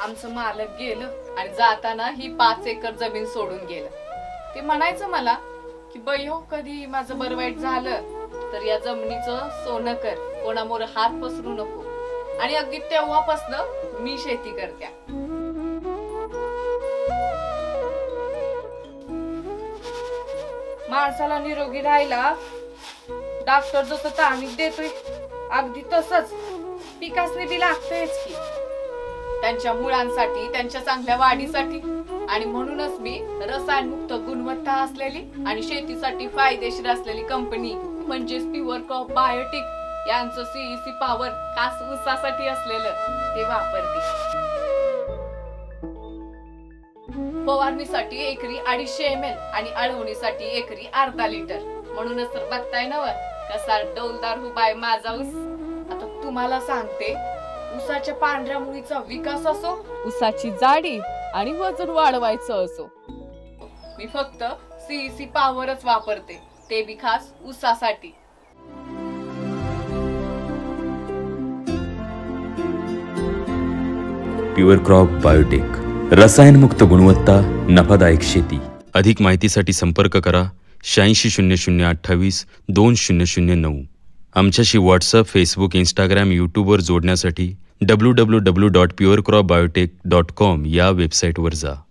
आमचं मालक गेलं आणि जाताना ही पाच एकर जमीन सोडून गेलं. ते म्हणायचं मला की बाई हो कधी माझं बरं वाईट झालं तर या जमिनीचं सोनं कर. कोणामोर हात पसरू नको. आणि अगदी तेव्हापासनं मी शेती करत्या. माणसाला निरोगी राहायला डॉक्टर जसं ताणीक देतोय अगदी तसंच. पिकासने बी लागतंयच की. त्यांच्या मुळांसाठी त्यांच्या चांगल्या वाढीसाठी. आणि म्हणूनच मी रसायनमुक्त गुणवत्ता असलेली आणि शेतीसाठी फायदेशीर असलेली कंपनी म्हणजेच प्युअर क्रॉप बायोटिक यांचं सीईसी पॉवर खास उसासाठी असलेलं ते वापरते. फवारणीसाठी एकरी अडीचशे एम एल आणि अळवणीसाठी एकरी अर्धा लिटर. म्हणूनच तर बघताय ना वर, कसा डौलदार बाय माझा ऊस. आता तुम्हाला सांगते ऊसाच्या पांढऱ्या मुळीचा विकास असो ऊसाची जाडी आणि वजन वाढवायचं असो. मी फक्त सीईसी पॉवरच वापरते. ते बी खास ऊसासाठी प्युअर क्रॉप बायोटेक रसायनमुक्त गुणवत्ता नफादायक शेती. अधिक माहितीसाठी संपर्क करा शहाऐंशी शून्य शून्य अठ्ठावीस दोन शून्य शून्य नऊ. आमच्याशी व्हॉट्सअप फेसबुक इंस्टाग्राम यूट्यूबवर जोडण्यासाठी W W W dot pure crop biotech dot com या वेबसाईटवर जा.